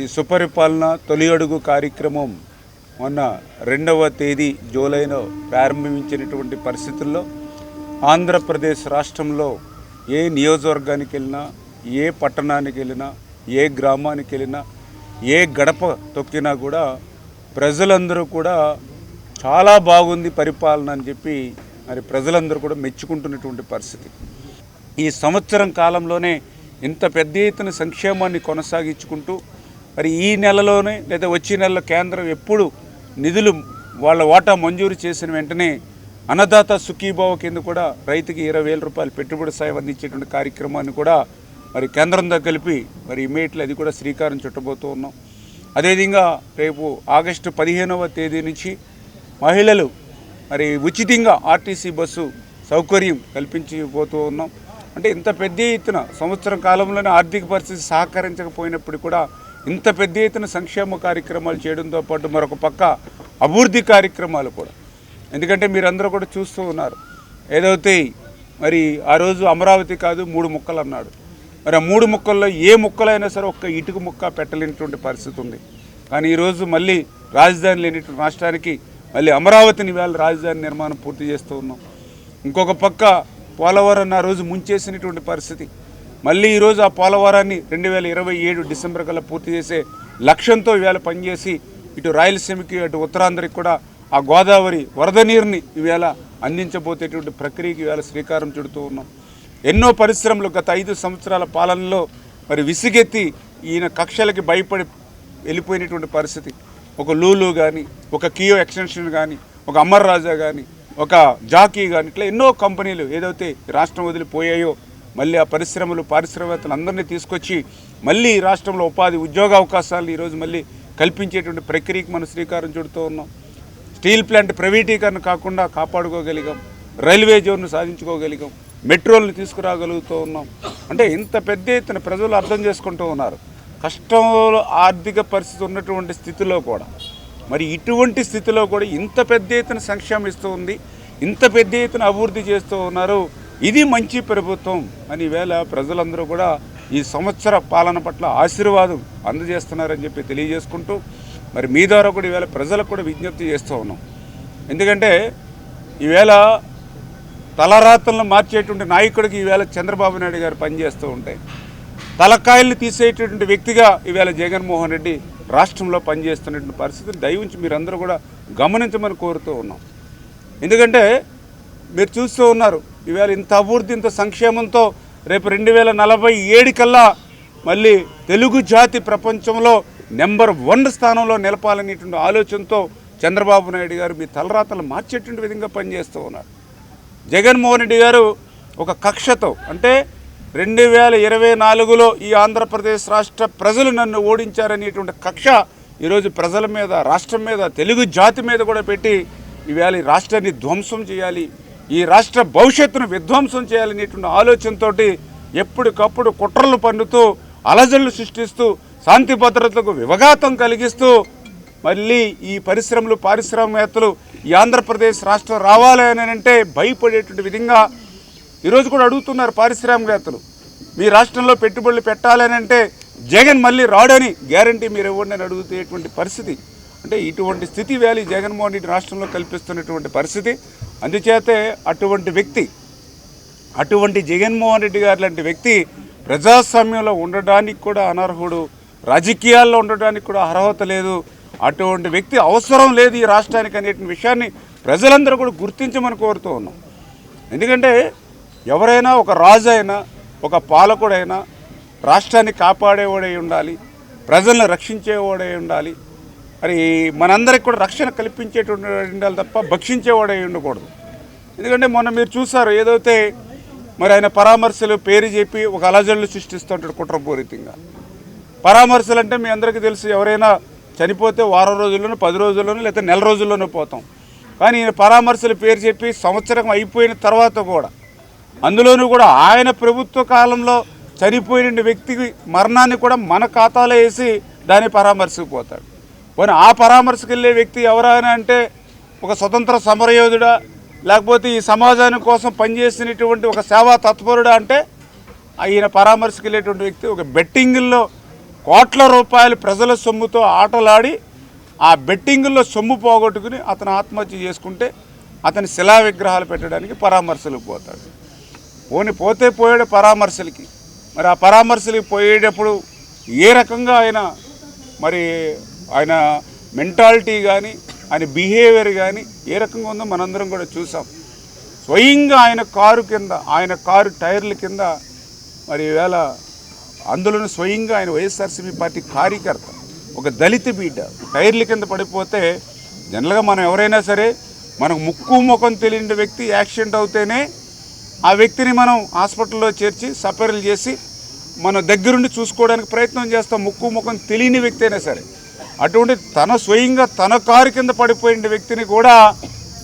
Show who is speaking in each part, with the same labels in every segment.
Speaker 1: ఈ సుపరిపాలన తొలి అడుగు కార్యక్రమం మొన్న రెండవ తేదీ జూలైలో ప్రారంభించినటువంటి పరిస్థితుల్లో ఆంధ్రప్రదేశ్ రాష్ట్రంలో ఏ నియోజకవర్గానికి వెళ్ళినా ఏ పట్టణానికి వెళ్ళినా ఏ గ్రామానికి వెళ్ళినా ఏ గడప తొక్కినా కూడా ప్రజలందరూ కూడా చాలా బాగుంది పరిపాలన అని చెప్పి మరి ప్రజలందరూ కూడా మెచ్చుకుంటున్నటువంటి పరిస్థితి. ఈ సంవత్సరం కాలంలోనే ఇంత పెద్ద ఎత్తున సంక్షేమాన్ని కొనసాగించుకుంటూ మరి ఈ నెలలోనే లేదా వచ్చే నెలలో కేంద్రం ఎప్పుడు నిధులు వాళ్ళ వాటా మంజూరు చేసిన వెంటనే అన్నదాత సుఖీభావ కింద కూడా రైతుకి ఇరవై వేల రూపాయలు పెట్టుబడి సాయం అందించేటువంటి కార్యక్రమాన్ని కూడా మరి కేంద్రంతో కలిపి మరి ఇమీడియట్లీ అది కూడా శ్రీకారం చుట్టబోతూ ఉన్నాం. అదేవిధంగా రేపు ఆగస్టు పదిహేనవ తేదీ నుంచి మహిళలు మరి ఉచితంగా ఆర్టీసీ బస్సు సౌకర్యం కల్పించిపోతూ ఉన్నాం. అంటే ఇంత పెద్ద ఎత్తున సంవత్సరం కాలంలోనే ఆర్థిక పరిస్థితి సహకరించకపోయినప్పుడు కూడా ఇంత పెద్ద ఎత్తున సంక్షేమ కార్యక్రమాలు చేయడంతో పాటు మరొక పక్క అభివృద్ధి కార్యక్రమాలు కూడా. ఎందుకంటే మీరందరూ కూడా చూస్తూ ఉన్నారు. ఏదైతే మరి ఆ రోజు అమరావతి కాదు మూడు ముక్కలు అన్నాడు. మరి ఆ మూడు ముక్కల్లో ఏ ముక్కలైనా సరే ఒక్క ఇటుక ముక్క పెట్టలేనటువంటి పరిస్థితి ఉంది. కానీ ఈరోజు మళ్ళీ రాజధాని లేనిటువంటి రాష్ట్రానికి మళ్ళీ అమరావతిని వేళ రాజధాని నిర్మాణం పూర్తి చేస్తూ ఉన్నాం. ఇంకొక పక్క పోలవరం ఆ రోజు ముంచేసినటువంటి పరిస్థితి. మళ్ళీ ఈరోజు ఆ పోలవరాన్ని రెండు వేల ఇరవై ఏడు డిసెంబర్ కల్లా పూర్తి చేసే లక్ష్యంతో ఇవాళ పనిచేసి ఇటు రాయలసీమకి అటు ఉత్తరాంధ్రకి కూడా ఆ గోదావరి వరద నీరుని ఇవాళ అందించబోతేటువంటి ప్రక్రియకి ఇవాళ శ్రీకారం చుడుతూ ఉన్నాం. ఎన్నో పరిశ్రమలు గత ఐదు సంవత్సరాల పాలనలో మరి విసిగెత్తి ఈయన కక్షలకి భయపడి వెళ్ళిపోయినటువంటి పరిస్థితి. ఒక లూలు కానీ ఒక కియో ఎక్స్టెన్షన్ కానీ ఒక అమర్ రాజా కానీ ఒక జాకీ కానీ ఇట్లా ఎన్నో కంపెనీలు ఏదైతే రాష్ట్రం వదిలిపోయాయో మళ్ళీ ఆ పరిశ్రమలు పారిశ్రామికవేత్తలు అందరినీ తీసుకొచ్చి మళ్ళీ ఈ రాష్ట్రంలో ఉపాధి ఉద్యోగ అవకాశాలు ఈరోజు మళ్ళీ కల్పించేటువంటి ప్రక్రియకి మనం శ్రీకారం చుడుతూ ఉన్నాం. స్టీల్ ప్లాంట్ ప్రైవేటీకరణ కాకుండా కాపాడుకోగలిగాం. రైల్వే జోన్ను సాధించుకోగలిగాం. మెట్రోలను తీసుకురాగలుగుతూ ఉన్నాం. అంటే ఇంత పెద్ద ఎత్తున ప్రజలు అర్థం చేసుకుంటూ ఉన్నారు. కష్టంలో ఆర్థిక పరిస్థితి ఉన్నటువంటి స్థితిలో కూడా. మరి ఇటువంటి స్థితిలో కూడా ఇంత పెద్ద ఎత్తున సంక్షేమం ఇస్తూ ఉంది. ఇంత పెద్ద ఎత్తున అభివృద్ధి చేస్తూ ఉన్నారు. ఇది మంచి ప్రభుత్వం. అని వేళ ప్రజలందరూ కూడా ఈ సంవత్సర పాలన పట్ల ఆశీర్వాదం అందజేస్తున్నారని చెప్పి తెలియజేసుకుంటూ మరి మీ ద్వారా కూడా ఈవేళ ప్రజలకు కూడా విజ్ఞప్తి చేస్తూ ఉన్నాం. ఎందుకంటే ఈవేళ తలరాతలను మార్చేటువంటి నాయకుడికి ఈవేళ చంద్రబాబు నాయుడు గారు పనిచేస్తూ ఉంటాయి. తలకాయల్ని తీసేటటువంటి వ్యక్తిగా ఈవేళ జగన్మోహన్ రెడ్డి రాష్ట్రంలో పనిచేస్తున్నటువంటి పరిస్థితిని దయవుంచి మీరందరూ కూడా గమనించమని కోరుతూ ఉన్నాం. ఎందుకంటే మీరు చూస్తూ ఉన్నారు ఇవాళ ఇంత అభివృద్ధి ఇంత సంక్షేమంతో రేపు రెండు వేల నలభై ఏడు కల్లా మళ్ళీ తెలుగు జాతి ప్రపంచంలో నెంబర్ వన్ స్థానంలో నిలపాలనేటువంటి ఆలోచనతో చంద్రబాబు నాయుడు గారు మీ తలరాతలు మార్చేటువంటి విధంగా పనిచేస్తూ ఉన్నారు. జగన్మోహన్ రెడ్డి గారు ఒక కక్షతో అంటే రెండు వేల ఇరవై నాలుగులో ఈ ఆంధ్రప్రదేశ్ రాష్ట్ర ప్రజలు నన్ను ఓడించారనేటువంటి కక్ష ఈరోజు ప్రజల మీద రాష్ట్రం మీద తెలుగు జాతి మీద కూడా పెట్టి ఈవేళ ఈ రాష్ట్రాన్ని ధ్వంసం చేయాలి ఈ రాష్ట్ర భవిష్యత్తును విధ్వంసం చేయాలనేటువంటి ఆలోచనతోటి ఎప్పటికప్పుడు కుట్రలు పన్నుతూ అలజడులు సృష్టిస్తూ శాంతి భద్రతలకు వివఘాతం కలిగిస్తూ మళ్ళీ ఈ పరిశ్రమలు పారిశ్రామికవేత్తలు ఈ ఆంధ్రప్రదేశ్ రాష్ట్రం రావాలి అని అంటే భయపడేటువంటి విధంగా ఈరోజు కూడా అడుగుతున్నారు పారిశ్రామికవేత్తలు. మీ రాష్ట్రంలో పెట్టుబడులు పెట్టాలని అంటే జగన్ మళ్ళీ రాడని గ్యారంటీ మీరు ఇవ్వండి అని అడుగుతేటువంటి పరిస్థితి. అంటే ఇటువంటి స్థితి వ్యాలీ జగన్మోహన్ రెడ్డి రాష్ట్రంలో కల్పిస్తున్నటువంటి పరిస్థితి. అందుచేతే అటువంటి వ్యక్తి అటువంటి జగన్మోహన్ రెడ్డి గారు లాంటి వ్యక్తి ప్రజాస్వామ్యంలో ఉండడానికి కూడా అనర్హుడు రాజకీయాల్లో ఉండడానికి కూడా అర్హత లేదు. అటువంటి వ్యక్తి అవసరం లేదు ఈ రాష్ట్రానికి అనే విషయాన్ని ప్రజలందరూ కూడా గుర్తించమని కోరుతూ ఉన్నాం. ఎందుకంటే ఎవరైనా ఒక రాజు అయినా ఒక పాలకుడైనా రాష్ట్రాన్ని కాపాడేవాడై ఉండాలి ప్రజలను రక్షించేవాడై ఉండాలి మరి మనందరికి కూడా రక్షణ కల్పించేటువంటి ఉండాలి తప్ప భక్షించేవాడే ఉండకూడదు. ఎందుకంటే మొన్న మీరు చూసారు ఏదైతే మరి ఆయన పరామర్శలు పేరు చెప్పి ఒక అలజడులు సృష్టిస్తుంటాడు కుట్రపూరితంగా. పరామర్శలు అంటే మీ అందరికీ తెలుసు ఎవరైనా చనిపోతే వారం రోజుల్లోనూ పది రోజుల్లోనూ లేకపోతే నెల రోజుల్లోనూ పోతాం. కానీ ఈయన పరామర్శలు పేరు చెప్పి సంవత్సరం అయిపోయిన తర్వాత కూడా అందులోనూ కూడా ఆయన ప్రభుత్వ కాలంలో చనిపోయిన వ్యక్తికి మరణాన్ని కూడా మన ఖాతాలో వేసి దాన్ని పరామర్శకు పోతాడు. పోనీ ఆ పరామర్శకు వెళ్ళే వ్యక్తి ఎవరైనా అంటే ఒక స్వతంత్ర సమరయోధుడా లేకపోతే ఈ సమాజాని కోసం పనిచేసినటువంటి ఒక సేవా తత్పరుడా అంటే ఆయన పరామర్శకు వెళ్ళేటువంటి వ్యక్తి ఒక బెట్టింగుల్లో కోట్ల రూపాయలు ప్రజల సొమ్ముతో ఆటలాడి ఆ బెట్టింగుల్లో సొమ్ము పోగొట్టుకుని అతను ఆత్మహత్య చేసుకుంటే అతని శిలా విగ్రహాలు పెట్టడానికి పరామర్శలకు పోతాడు. పోని పోతే పోయాడు పరామర్శలకి. మరి ఆ పరామర్శలకి పోయేటప్పుడు ఏ రకంగా ఆయన మరి ఆయన మెంటాలిటీ కానీ ఆయన బిహేవియర్ కానీ ఏ రకంగా ఉందో మనందరం కూడా చూసాం. స్వయంగా ఆయన కారు కింద ఆయన కారు టైర్ల కింద మరి ఈవేళ అందులోనూ స్వయంగా ఆయన వైఎస్ఆర్సీపీ పార్టీ కార్యకర్త ఒక దళిత బిడ్డ టైర్ల కింద పడిపోతే జనరల్గా మనం ఎవరైనా సరే మనకు ముక్కు ముఖం తెలియని వ్యక్తి యాక్సిడెంట్ అవుతేనే ఆ వ్యక్తిని మనం హాస్పిటల్లో చేర్చి సపరేలు చేసి మన దగ్గరుండి చూసుకోవడానికి ప్రయత్నం చేస్తాం. ముక్కు ముఖం తెలియని వ్యక్తి అయినా సరే. అటువంటి తన స్వయంగా తన కారు కింద పడిపోయిన వ్యక్తిని కూడా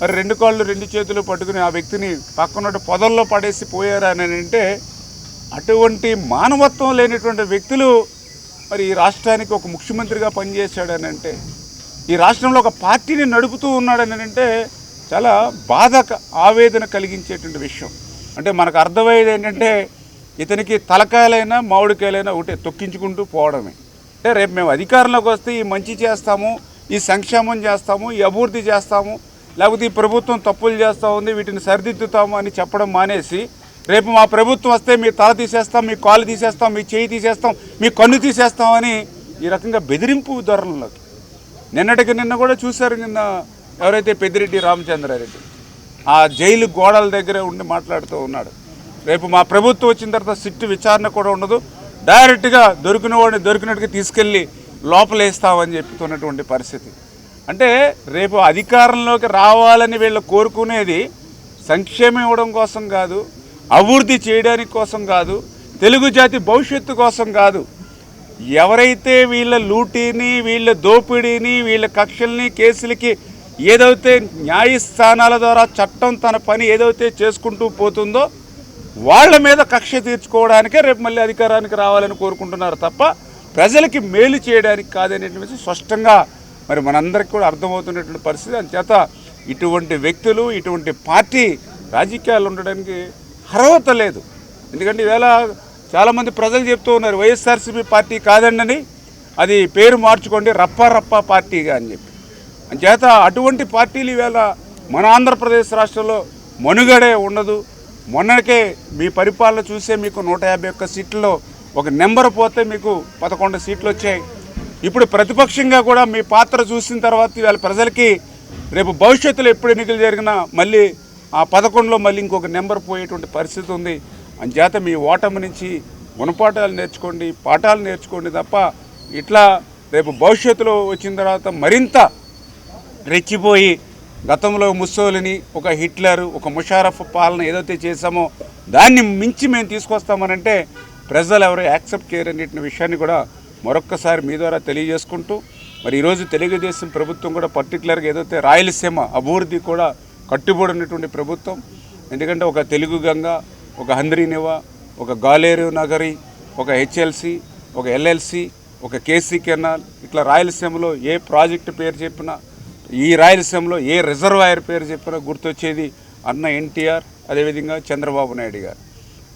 Speaker 1: మరి రెండు కాళ్ళు రెండు చేతులు పట్టుకుని ఆ వ్యక్తిని పక్కన పొదల్లో పడేసి పోయారా అని అంటే అటువంటి మానవత్వం లేనటువంటి వ్యక్తులు మరి ఈ రాష్ట్రానికి ఒక ముఖ్యమంత్రిగా పనిచేశాడని అంటే ఈ రాష్ట్రంలో ఒక పార్టీని నడుపుతూ ఉన్నాడని అంటే చాలా బాధ ఆవేదన కలిగించేటువంటి విషయం. అంటే మనకు అర్థమయ్యేది ఏంటంటే ఇతనికి తలకాయలైనా మామిడికాయలైనా ఒకటే తొక్కించుకుంటూ పోవడమే. అంటే రేపు మేము అధికారంలోకి వస్తే ఈ మంచి చేస్తాము ఈ సంక్షేమం చేస్తాము ఈ అభివృద్ధి చేస్తాము లేకపోతే ఈ ప్రభుత్వం తప్పులు చేస్తూ ఉంది వీటిని సరిదిద్దుతాము అని చెప్పడం మానేసి రేపు మా ప్రభుత్వం వస్తే మీ తల తీసేస్తాం మీ కాలు తీసేస్తాం మీ చేయి తీసేస్తాం మీ కన్ను తీసేస్తాం అని ఈ రకంగా బెదిరింపు ధోరణిలోకి. నిన్నటికి నిన్న కూడా చూశారు నిన్న ఎవరైతే పెద్దిరెడ్డి రామచంద్రారెడ్డి ఆ జైలు గోడల దగ్గరే ఉండి మాట్లాడుతూ ఉన్నాడు. రేపు మా ప్రభుత్వం వచ్చిన తర్వాత సిట్టు విచారణ కూడా ఉండదు. డైరెక్ట్గా దొరికిన వాడిని దొరికినట్టుగా తీసుకెళ్ళి లోపలేస్తామని చెప్తున్నటువంటి పరిస్థితి. అంటే రేపు అధికారంలోకి రావాలని వీళ్ళు కోరుకునేది సంక్షేమం ఇవ్వడం కోసం కాదు అభివృద్ధి చేయడానికి కోసం కాదు తెలుగు జాతి భవిష్యత్తు కోసం కాదు. ఎవరైతే వీళ్ళ లూటీని వీళ్ళ దోపిడీని వీళ్ళ కక్షల్ని కేసులకి ఏదైతే న్యాయస్థానాల ద్వారా చట్టం తన పని ఏదైతే చేసుకుంటూ పోతుందో వాళ్ళ మీద కక్ష తీర్చుకోవడానికే రేపు మళ్ళీ అధికారానికి రావాలని కోరుకుంటున్నారు తప్ప ప్రజలకి మేలు చేయడానికి కాదనేటువంటి స్పష్టంగా మరి మనందరికీ కూడా అర్థమవుతున్నటువంటి పరిస్థితి. అందుచేత ఇటువంటి వ్యక్తులు ఇటువంటి పార్టీ రాజకీయాలు ఉండడానికి అర్హత లేదు. ఎందుకంటే ఈవేళ చాలామంది ప్రజలు చెప్తూ ఉన్నారు వైఎస్ఆర్సీపీ పార్టీ కాదండి అది పేరు మార్చుకోండి రప్ప రప్ప పార్టీగా అని చెప్పి. అంచేత అటువంటి పార్టీలు ఈవేళ మన ఆంధ్రప్రదేశ్ రాష్ట్రంలో మనుగడే ఉండదు. మొన్నటికే మీ పరిపాలన చూసే మీకు నూట యాభై ఒక్క సీట్లలో ఒక నెంబర్ పోతే మీకు పదకొండు సీట్లు వచ్చాయి. ఇప్పుడు ప్రతిపక్షంగా కూడా మీ పాత్ర చూసిన తర్వాత ఇవాళ ప్రజలకి రేపు భవిష్యత్తులో ఎప్పుడు ఎన్నికలు జరిగినా మళ్ళీ ఆ పదకొండులో మళ్ళీ ఇంకొక నెంబర్ పోయేటువంటి పరిస్థితి ఉంది. అంచేత మీ ఓటమి నుంచి గుణపాఠాలు నేర్చుకోండి పాఠాలు నేర్చుకోండి తప్ప ఇట్లా రేపు భవిష్యత్తులో వచ్చిన తర్వాత మరింత రెచ్చిపోయి గతంలో ముస్సోలిని ఒక హిట్లర్ ఒక ముషారఫ్ పాలన ఏదైతే చేశామో దాన్ని మించి మేము తీసుకొస్తామనంటే ప్రజలు ఎవరు యాక్సెప్ట్ చేయరనేటి విషయాన్ని కూడా మరొక్కసారి మీ ద్వారా తెలియజేసుకుంటూ మరి ఈరోజు తెలుగుదేశం ప్రభుత్వం కూడా పర్టికులర్గా ఏదైతే రాయలసీమ అభివృద్ధి కూడా కట్టుబడి ఉన్నటువంటి ప్రభుత్వం ఎందుకంటే ఒక తెలుగు గంగ ఒక హంద్రీనివ ఒక గాలేరు నగరి ఒక హెచ్ఎల్సి ఒక ఎల్ఎల్సి ఒక కేసీ కెనాల్ ఇట్లా రాయలసీమలో ఏ ప్రాజెక్టు పేరు చెప్పినా ఈ రాయలసీమలో ఏ రిజర్వాయర్ పేరు చెప్పినా గుర్తొచ్చేది అన్న ఎన్టీఆర్ అదేవిధంగా చంద్రబాబు నాయుడు గారు.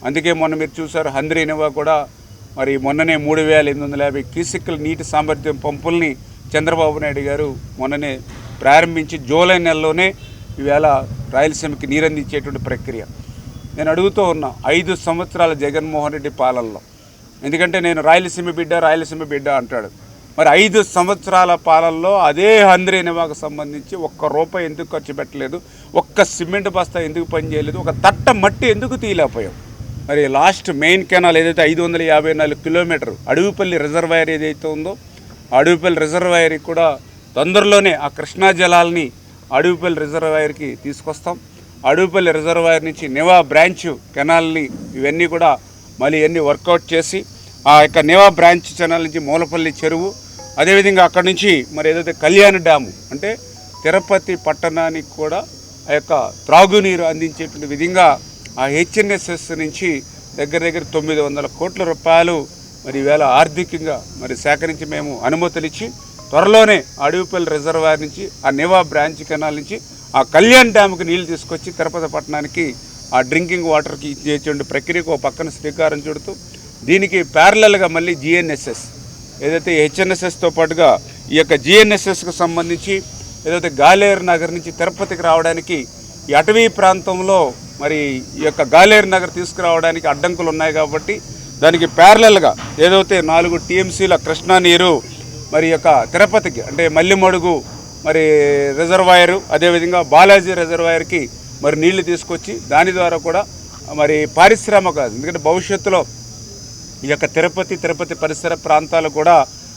Speaker 1: అందుకే మొన్న మీరు చూసారు హంద్రీనివా కూడా మరి మొన్ననే మూడు వేల ఎనిమిది వందల యాభై క్యూసిక్ల నీటి సామర్థ్యం పంపుల్ని చంద్రబాబు నాయుడు గారు మొన్ననే ప్రారంభించి జూలై నెలలోనే ఈవేళ రాయలసీమకి నీరందించేటువంటి ప్రక్రియ. నేను అడుగుతూ ఉన్నా ఐదు సంవత్సరాల జగన్మోహన్ రెడ్డి పాలనలో. ఎందుకంటే నేను రాయలసీమ బిడ్డ రాయలసీమ బిడ్డ అంటాడు. మరి ఐదు సంవత్సరాల పాలనలో అదే హంద్రీనివాకు సంబంధించి ఒక్క రూపాయి ఎందుకు ఖర్చు పెట్టలేదు? ఒక్క సిమెంట్ బస్తా ఎందుకు పనిచేయలేదు ఒక తట్ట మట్టి ఎందుకు తీయలేకపోయాం? మరి లాస్ట్ మెయిన్ కెనాల్ ఏదైతే ఐదు వందల యాభై నాలుగు కిలోమీటర్ అడవిపల్లి రిజర్వాయర్ ఏదైతే ఉందో అడవిపల్లి రిజర్వాయర్కి కూడా తొందరలోనే ఆ కృష్ణా జలాల్ని అడవిపల్లి రిజర్వాయర్కి తీసుకొస్తాం. అడవిపల్లి రిజర్వాయర్ నుంచి నివా బ్రాంచ్ కెనాల్ని ఇవన్నీ కూడా మళ్ళీ ఇవన్నీ వర్కౌట్ చేసి ఆ యొక్క నివా బ్రాంచ్ ఛానల్ నుంచి మూలపల్లి చెరువు అదేవిధంగా అక్కడి నుంచి మరి ఏదైతే కళ్యాణ డ్యాము అంటే తిరుపతి పట్టణానికి కూడా ఆ యొక్క త్రాగునీరు అందించేటువంటి విధంగా ఆ హెచ్ఎన్ఎస్ఎస్ నుంచి దగ్గర దగ్గర తొమ్మిది వందల కోట్ల రూపాయలు మరి ఈవేళ ఆర్థికంగా మరి సేకరించి మేము అనుమతులిచ్చి త్వరలోనే అడవిపల్లి రిజర్వాయర్ నుంచి ఆ నివా బ్రాంచ్ కెనాల్ నుంచి ఆ కళ్యాణ్ డ్యామ్కి నీళ్ళు తీసుకొచ్చి తిరుపతి పట్టణానికి ఆ డ్రింకింగ్ వాటర్కి ఇచ్చేటువంటి ప్రక్రియకు ఒక పక్కన శ్రీకారం చుడుతూ దీనికి ప్యారలల్గా మళ్ళీ జిఎన్ఎస్ఎస్ ఏదైతే హెచ్ఎన్ఎస్ఎస్తో పాటుగా ఈ యొక్క జిఎన్ఎస్ఎస్కు సంబంధించి ఏదైతే గాలేరు నగర్ నుంచి తిరుపతికి రావడానికి ఈ అటవీ ప్రాంతంలో మరి ఈ యొక్క గాలేరు నగర్ తీసుకురావడానికి అడ్డంకులు ఉన్నాయి కాబట్టి దానికి ప్యారలల్గా ఏదైతే నాలుగు టీఎంసీల కృష్ణా నీరు మరి యొక్క తిరుపతికి అంటే మల్లిమడుగు మరి రిజర్వాయరు అదేవిధంగా బాలాజీ రిజర్వాయర్కి మరి నీళ్ళు తీసుకొచ్చి దాని ద్వారా కూడా మరి పారిశ్రామిక ఎందుకంటే భవిష్యత్తులో ఈ యొక్క తిరుపతి తిరుపతి పరిసర ప్రాంతాలు కూడా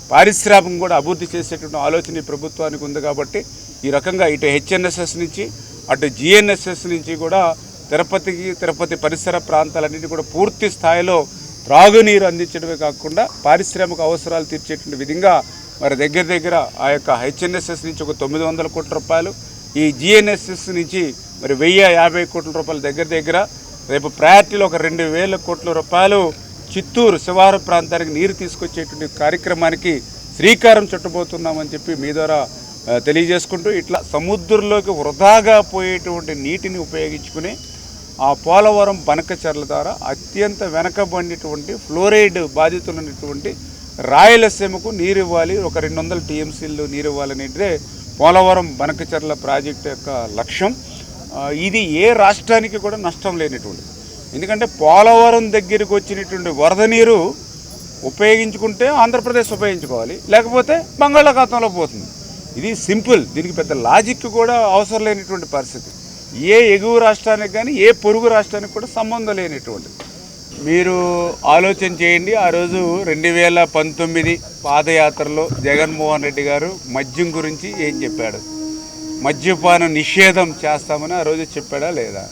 Speaker 1: పారిశ్రామికం కూడా అభివృద్ధి చేసేటువంటి ఆలోచన ఈ ప్రభుత్వానికి ఉంది కాబట్టి ఈ రకంగా ఇటు హెచ్ఎన్ఎస్ఎస్ నుంచి అటు జిఎన్ఎస్ఎస్ నుంచి కూడా తిరుపతికి తిరుపతి పరిసర ప్రాంతాలన్నింటి కూడా పూర్తి స్థాయిలో త్రాగునీరు అందించడమే కాకుండా పారిశ్రామిక అవసరాలు తీర్చేటువంటి విధంగా మరి దగ్గర దగ్గర ఆ యొక్క హెచ్ఎన్ఎస్ఎస్ నుంచి ఒక తొమ్మిది వందల కోట్ల రూపాయలు ఈ జిఎన్ఎస్ఎస్ నుంచి మరి వెయ్యి యాభై కోట్ల రూపాయల దగ్గర దగ్గర రేపు ప్రయారిటీలో ఒక రెండు వేల కోట్ల రూపాయలు చిత్తూరు శివారు ప్రాంతానికి నీరు తీసుకొచ్చేటువంటి కార్యక్రమానికి శ్రీకారం చుట్టబోతున్నామని చెప్పి మీ ద్వారా తెలియజేసుకుంటూ ఇట్లా సముద్రంలోకి వృధాగా పోయేటువంటి నీటిని ఉపయోగించుకుని ఆ పోలవరం బనకచర్ల ద్వారా అత్యంత వెనకబడినటువంటి ఫ్లోరైడ్ బాధితులైనటువంటి రాయలసీమకు నీరు ఇవ్వాలి ఒక రెండు వందల టీఎంసీలు నీరు ఇవ్వాలనేదే పోలవరం బనకచర్ల ప్రాజెక్టు యొక్క లక్ష్యం. ఇది ఏ రాష్ట్రానికి కూడా నష్టం లేనటువంటిది. ఎందుకంటే పోలవరం దగ్గరికి వచ్చినటువంటి వరద నీరు ఉపయోగించుకుంటే ఆంధ్రప్రదేశ్ ఉపయోగించుకోవాలి లేకపోతే బంగాళాఖాతంలో పోతుంది. ఇది సింపుల్ దీనికి పెద్ద లాజిక్ కూడా అవసరం లేనటువంటి పరిస్థితి. ఏ ఎగువ రాష్ట్రానికి కానీ ఏ పొరుగు రాష్ట్రానికి కూడా సంబంధం లేనటువంటిది మీరు ఆలోచన చేయండి ఆ రోజు రెండు వేల పంతొమ్మిది పాదయాత్రలో జగన్మోహన్ రెడ్డి గారు మద్యం గురించి ఏం చెప్పాడు? మద్యపాన నిషేధం చేస్తామని ఆ రోజు చెప్పాడా లేదా?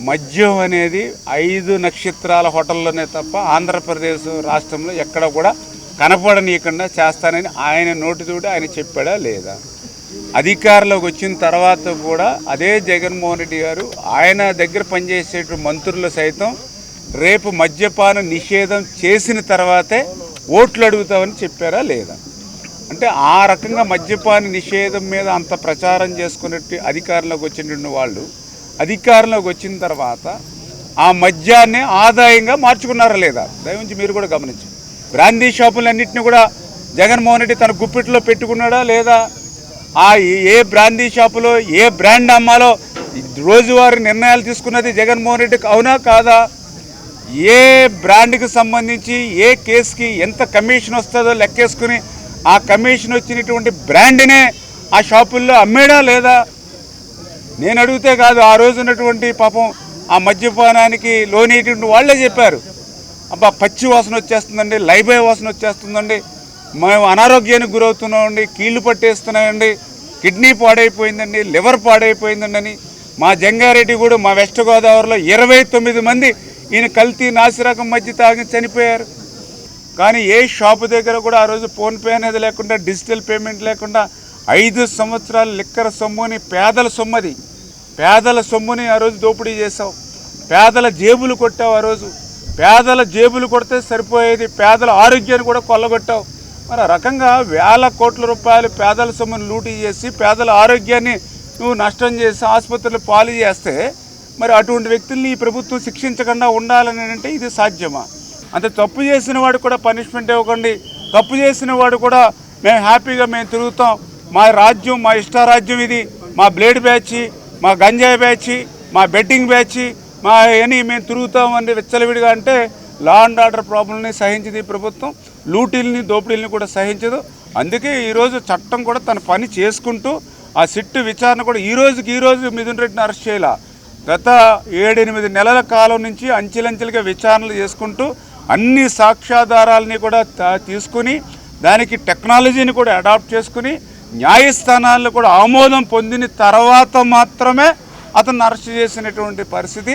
Speaker 1: మద్యం అనేది ఐదు నక్షత్రాల హోటల్లోనే తప్ప ఆంధ్రప్రదేశ్ రాష్ట్రంలో ఎక్కడ కూడా కనపడనీయకుండా చేస్తానని ఆయన నోటితోటి ఆయన చెప్పాడా లేదా? అధికారంలోకి వచ్చిన తర్వాత కూడా అదే జగన్మోహన్ రెడ్డి గారు ఆయన దగ్గర పనిచేసే మంత్రులు సైతం రేపు మద్యపాన నిషేధం చేసిన తర్వాతే ఓట్లు అడుగుతామని చెప్పారా లేదా? అంటే ఆ రకంగా మద్యపాన నిషేధం మీద అంత ప్రచారం చేసుకున్నట్టు అధికారంలోకి వచ్చినటువంటి వాళ్ళు అధికారంలోకి వచ్చిన తర్వాత ఆ మద్యాన్ని ఆదాయంగా మార్చుకున్నారా లేదా? దయవుంచి మీరు కూడా గమనించండి బ్రాందీ షాపులన్నింటినీ కూడా జగన్మోహన్ రెడ్డి తన గుప్పిట్లో పెట్టుకున్నాడా లేదా? ఆ ఏ బ్రాందీ షాపులో ఏ బ్రాండ్ అమ్మాలో రోజువారీ నిర్ణయాలు తీసుకున్నది జగన్మోహన్ రెడ్డికి అవునా కాదా? ఏ బ్రాండ్కి సంబంధించి ఏ కేసుకి ఎంత కమిషన్ వస్తుందో లెక్కేసుకుని ఆ కమిషన్ వచ్చినటువంటి బ్రాండ్నే ఆ షాపుల్లో అమ్మేడా లేదా? నేను అడిగితే కాదు ఆ రోజు ఉన్నటువంటి పాపం ఆ మద్యపానానికి లోనేటువంటి వాళ్ళే చెప్పారు. అబ్బా పచ్చి వాసన వచ్చేస్తుందండి లైబాయ్ వాసన వచ్చేస్తుందండి మేము అనారోగ్యానికి గురవుతున్నామండి కీళ్ళు పట్టేస్తున్నాయండి కిడ్నీ పాడైపోయిందండి లివర్ పాడైపోయిందండి అని మా జంగారెడ్డి కూడా మా వెస్ట్ గోదావరిలో ఇరవై తొమ్మిది మంది ఈయన కల్తీ నాసిరకం మధ్య తాగి చనిపోయారు. కానీ ఏ షాపు దగ్గర కూడా ఆ రోజు ఫోన్పే అనేది లేకుండా డిజిటల్ పేమెంట్ లేకుండా ఐదు సంవత్సరాలు లిక్కర సొమ్ముని పేదల సొమ్మది పేదల సొమ్ముని ఆ రోజు దోపిడీ చేసావు పేదల జేబులు కొట్టావు ఆ రోజు. పేదల జేబులు కొడితే సరిపోయేది పేదల ఆరోగ్యాన్ని కూడా కొల్లగొట్టావు. మరి రకంగా వేల కోట్ల రూపాయలు పేదల సొమ్ముని లూటీ చేసి పేదల ఆరోగ్యాన్ని నువ్వు నష్టం చేసి ఆసుపత్రులు పాలు చేస్తే మరి అటువంటి వ్యక్తుల్ని ఈ ప్రభుత్వం శిక్షించకుండా ఉండాలని అంటే ఇది సాధ్యమా? అంత తప్పు చేసిన వాడు కూడా పనిష్మెంట్ ఇవ్వకండి. తప్పు చేసిన వాడు కూడా మేము హ్యాపీగా మేము తిరుగుతాం. మా రాజ్యం మా ఇష్టారాజ్యం ఇది. మా బ్లేడ్ బ్యాచ్ మా గంజాయి బ్యాచ్ మా బెట్టింగ్ బ్యాచ్ మా అని మేము తిరుగుతాం అని విచ్చలవిడిగా అంటే లా అండ్ ఆర్డర్ ప్రాబ్లంని సహించింది ఈ ప్రభుత్వం లూటీల్ని దోపిడీల్ని కూడా సహించదు. అందుకే ఈరోజు చట్టం కూడా తన పని చేసుకుంటూ ఆ సిట్టు విచారణ కూడా ఈ రోజుకి ఈ రోజు మిథున్ రెడ్డిని అరెస్ట్ చేయాల. గత ఏడెనిమిది నెలల కాలం నుంచి అంచెలంచెలుగా విచారణలు చేసుకుంటూ అన్ని సాక్ష్యాధారాలని కూడా తీసుకుని దానికి టెక్నాలజీని కూడా అడాప్ట్ చేసుకుని న్యాయస్థానాల్లో కూడా ఆమోదం పొందిన తర్వాత మాత్రమే అతను అరెస్ట్ చేసినటువంటి పరిస్థితి.